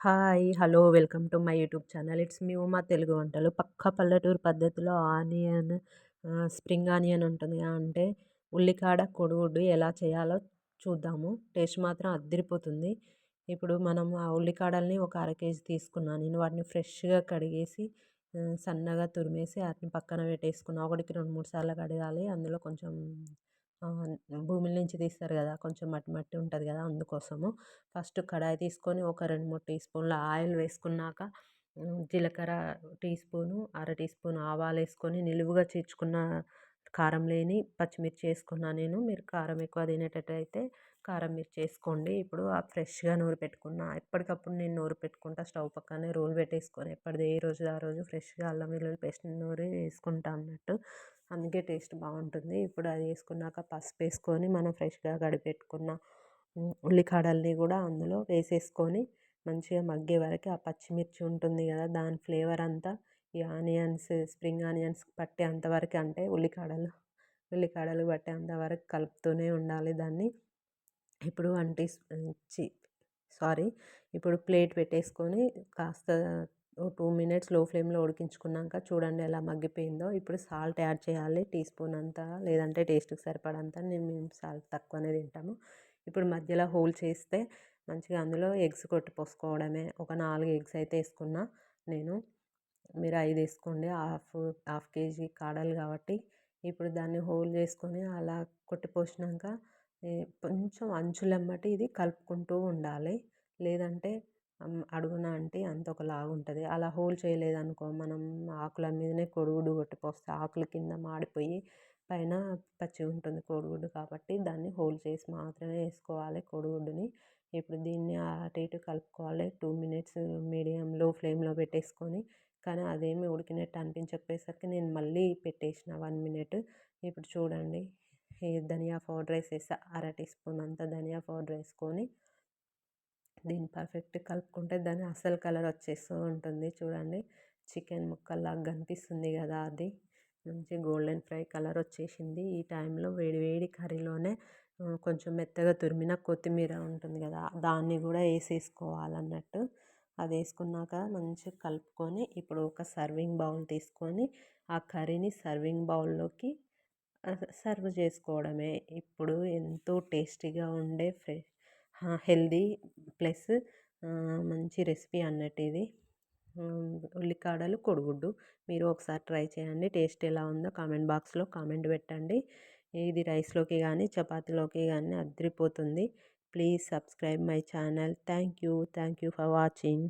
Hi hello welcome to my YouTube channel. It's me Uma Telugu వంటలు. పక్క పల్లెటూరు పద్ధతిలో ఆనియన్ స్ప్రింగ్ ఆనియన్ ఉంటుంది అంటే ఉల్లికాడ కొడుగుడ్డు ఎలా చేయాలో చూద్దాము. టేస్ట్ మాత్రం అద్దరిపోతుంది. ఇప్పుడు మనం ఆ ఉల్లికాడల్ని ఒక అర కేజీ తీసుకున్నాను. నేను వాటిని ఫ్రెష్గా కడిగేసి సన్నగా తురిమేసి వాటిని పక్కన పెట్టేసుకున్నాను ఒకటికి రెండు మూడు సార్లు కడగాలి. అందులో కొంచెం భూమి నుంచి తీస్తారు కదా కొంచెం మట్టి మట్టి ఉంటుంది కదా అందుకోసము. ఫస్ట్ కడాయి తీసుకొని ఒక రెండు మూడు టీ స్పూన్ల ఆయిల్ వేసుకున్నాక జీలకర్ర టీ స్పూను అర టీ స్పూన్ ఆవాలు వేసుకొని నిలువుగా చీల్చుకున్న కారం లేని పచ్చిమిర్చి వేసుకున్నా నేను. మీరు కారం ఎక్కువ తినేటట్టయితే కారం మిర్చి వేసుకోండి ఇప్పుడు ఆ ఫ్రెష్గా నూరు పెట్టుకున్న ఎప్పటికప్పుడు నేను నూరు పెట్టుకుంటా. స్టవ్ పక్కనే రోల్ పెట్టేసుకొని ఎప్పటిది ఏ రోజు ఆ రోజు ఫ్రెష్గా అల్లం వెల్లుల్లి పేస్ట్ నూరి వేసుకుంటా అన్నట్టు. అందుకే టేస్ట్ బాగుంటుంది. ఇప్పుడు అది వేసుకున్నాక పసుపు వేసుకొని మనం ఫ్రెష్గా కడిపెట్టుకున్న ఉల్లికాడల్ని కూడా అందులో వేసేసుకొని మంచిగా మగ్గే వరకు ఆ పచ్చిమిర్చి ఉంటుంది కదా దాని ఫ్లేవర్ అంతా ఈ ఆనియన్స్ స్ప్రింగ్ ఆనియన్స్ పట్టే అంతవరకు అంటే ఉల్లికాడలు ఉల్లికాడలు పట్టే అంతవరకు కలుపుతూనే ఉండాలి దాన్ని. ఇప్పుడు వన్ టీ సారీ ఇప్పుడు ప్లేట్ పెట్టేసుకొని కాస్త ఓ టూ మినిట్స్లో ఫ్లేమ్లో ఉడికించుకున్నాక చూడండి ఎలా మగ్గిపోయిందో. ఇప్పుడు సాల్ట్ యాడ్ చేయాలి టీ స్పూన్ అంతా లేదంటే టేస్ట్కి సరిపడంత నేను మేము సాల్ట్ తక్కువనే తింటాము. ఇప్పుడు మధ్యలో హోల్ చేస్తే మంచిగా అందులో ఎగ్స్ కొట్టి పోసుకోవడమే. ఒక నాలుగు ఎగ్స్ అయితే వేసుకున్నా నేను. మీరు ఐదు వేసుకోండి హాఫ్ హాఫ్ కేజీ కాడలు కాబట్టి ఇప్పుడు దాన్ని హోల్ చేసుకొని అలా కొట్టిపోసినాక కొంచెం అంచులమ్మటి ఇది కలుపుకుంటూ ఉండాలి. లేదంటే అడుగున అంటే అంత ఒకలాగా ఉంటుంది. అలా హోల్ చేయలేదనుకో మనం ఆకుల మీదనే కోడిగుడ్డు కొట్టిపోస్తే ఆకుల కింద మాడిపోయి పైన పచ్చి ఉంటుంది కోడిగుడ్డు కాబట్టి దాన్ని హోల్ చేసి మాత్రమే వేసుకోవాలి కోడిగుడ్డుని. ఇప్పుడు దీన్ని అటు ఇటు కలుపుకోవాలి. టూ మినిట్స్ మీడియం లో ఫ్లేమ్లో పెట్టేసుకొని కానీ అదేమి ఉడికినట్టు అనిపించకపోయేసరికి నేను మళ్ళీ పెట్టేసిన వన్ మినిట్. ఇప్పుడు చూడండి ధనియా పౌడర్ వేసేసా అర టీ స్పూన్ అంత ధనియా పౌడర్ వేసుకొని దీన్ని పర్ఫెక్ట్ కలుపుకుంటే దాని అసలు కలర్ వచ్చేస్తూ ఉంటుంది. చూడండి చికెన్ ముక్కల్లాగా కనిపిస్తుంది కదా అది. మంచి గోల్డెన్ ఫ్రై కలర్ వచ్చేసింది. ఈ టైంలో వేడి వేడి కర్రీలోనే కొంచెం మెత్తగా తురిమిన కొత్తిమీర ఉంటుంది కదా దాన్ని కూడా వేసేసుకోవాలన్నట్టు. అది వేసుకున్నాక మంచిగా కలుపుకొని ఇప్పుడు ఒక సర్వింగ్ బౌల్ తీసుకొని ఆ కర్రీని సర్వింగ్ బౌల్లోకి సర్వ్ చేసుకోవడమే. ఇప్పుడు ఎంతో టేస్టీగా ఉండే ఫ్రెష్ హెల్దీ ప్లస్ మంచి రెసిపీ అన్నట్టు ఇది. ఉల్లికాడలు కొడిగుడ్డు మీరు ఒకసారి ట్రై చేయండి టేస్ట్ ఎలా ఉందో కామెంట్ బాక్స్లో కామెంట్ పెట్టండి. ఇది రైస్లోకి కానీ చపాతీలోకి కానీ అదిరిపోతుంది. Please subscribe my channel. Thank you thank you for watching.